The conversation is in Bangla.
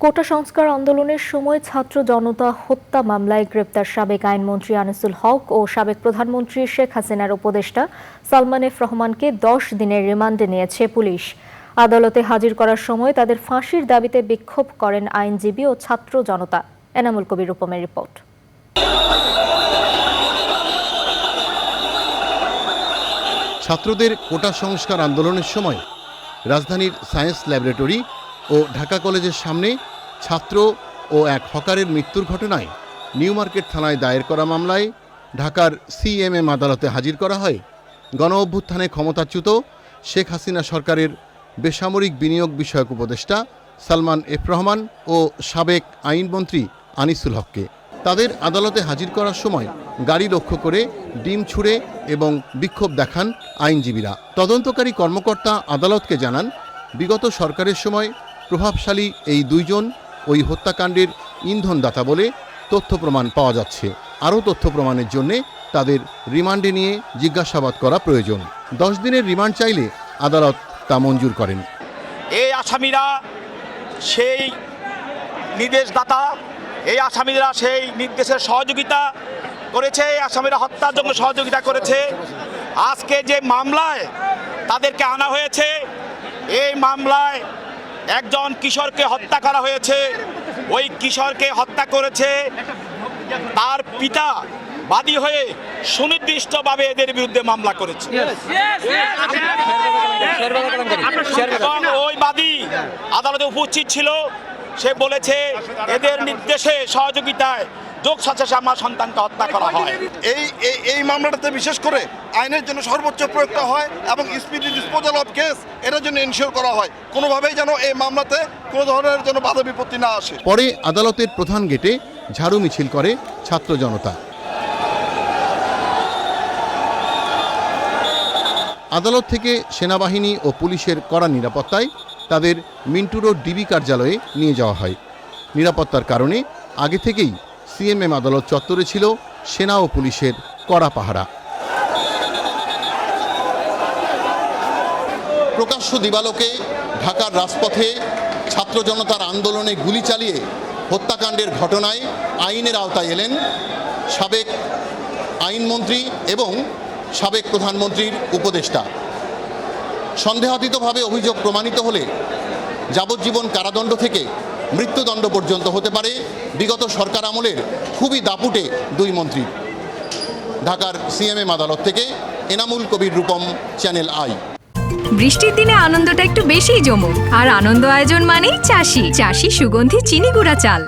কোটা সংস্কার আন্দোলনের সময় ছাত্র জনতা হত্যা মামলায় গ্রেপ্তার সাবেক আইনমন্ত্রী আনিসুল হক ও সাবেক প্রধানমন্ত্রী শেখ হাসিনার উপদেষ্টা সালমান এফ রহমানকে দশ দিনের রিমান্ডে নিয়েছে পুলিশ। আদালতে হাজির করার সময় তাদের ফাঁসির দাবিতে বিক্ষোভ করেন আইনজীবী ও ছাত্র জনতা। এনামুল কবির রূপমের রিপোর্ট। ছাত্রদের কোটা সংস্কার আন্দোলনের সময় রাজধানীর সায়েন্স ল্যাবরেটরি ও ঢাকা কলেজের সামনে ছাত্র ও এক হকারের মৃত্যুর ঘটনায় নিউ মার্কেট থানায় দায়ের করা মামলায় ঢাকার সিএমএম আদালতে হাজির করা হয়। গণ অভ্যুত্থানে ক্ষমতাচ্যুত শেখ হাসিনা সরকারের বেসামরিক বিনিয়োগ বিষয়ক উপদেষ্টা সালমান এফ রহমান ও সাবেক আইনমন্ত্রী আনিসুল হককে। তাদের আদালতে হাজির করার সময় গাড়ি লক্ষ্য করে ডিম ছুঁড়ে এবং বিক্ষোভ দেখান আইনজীবীরা। তদন্তকারী কর্মকর্তা আদালতকে জানান, বিগত সরকারের সময় প্রভাবশালী এই দুইজন ওই হত্যাকাণ্ডের ইন্ধনদাতা বলে তথ্য প্রমাণ পাওয়া যাচ্ছে। আরও তথ্য প্রমাণের জন্যে তাদের রিমান্ডে নিয়ে জিজ্ঞাসাবাদ করা প্রয়োজন। দশ দিনের রিমান্ড চাইলে আদালত তা মঞ্জুর করেন। এই আসামিরা সেই নির্দেশদাতা, এই আসামিরা সেই নির্দেশের সহযোগিতা করেছে, এই আসামিরা হত্যার জন্য সহযোগিতা করেছে। আজকে যে মামলায় তাদেরকে আনা হয়েছে, এই মামলায় একজন কিশোরকে হত্যা করা হয়েছে ওই কিশোরকে হত্যা করেছে তার পিতা বাদী হয়ে সুনির্দিষ্টভাবে এদের বিরুদ্ধে মামলা করেছে ওই বাদী আদালতে উপস্থিত ছিল সে বলেছে এদের নির্দেশে সহযোগিতায় যোগ সাথে আমার সন্তানকে হত্যা করা হয়। এই এই এই মামলাটাতে বিশেষ করে আইনের জন্য সর্বোচ্চ প্রয়োগটা হয় এবং স্পিডি ডিসপোজাল অফ কেস এটার জন্য এনশিওর করা হয়। কোনোভাবেই যেন এই মামলাতে কোনো ধরনের যেন বাধা বিপত্তি না আসে। পরে আদালতের প্রধান গেটে ঝাড়ু মিছিল করে ছাত্র জনতা। আদালত থেকে সেনাবাহিনী ও পুলিশের কড়া নিরাপত্তায় তাদের মিন্টু রোড ডিবি কার্যালয়ে নিয়ে যাওয়া হয়। নিরাপত্তার কারণে আগে থেকেই সিএমএম আদালত চত্বরে ছিল সেনা ও পুলিশের কড়া পাহারা। প্রকাশ্য দিবালোকে ঢাকার রাজপথে ছাত্র জনতার আন্দোলনে গুলি চালিয়ে হত্যাকাণ্ডের ঘটনায় আইনের আওতায় এলেন সাবেক আইনমন্ত্রী এবং সাবেক প্রধানমন্ত্রীর উপদেষ্টা। সন্দেহাতীতভাবে অভিযোগ প্রমাণিত হলে যাবজ্জীবন কারাদণ্ড থেকে মৃত্যুদণ্ড পর্যন্ত হতে পারে। বিগত সরকার আমলের খুবই দাপুটে দুই মন্ত্রী। ঢাকার সিএমএম আদালত থেকে এনামুল কবির রূপম, চ্যানেল আই। বৃষ্টির দিনে আনন্দটা একটু বেশি জমুক। আর আনন্দ আয়োজন মানেই চাষি। চাষি সুগন্ধি, চিনি, গুঁড়া চাল।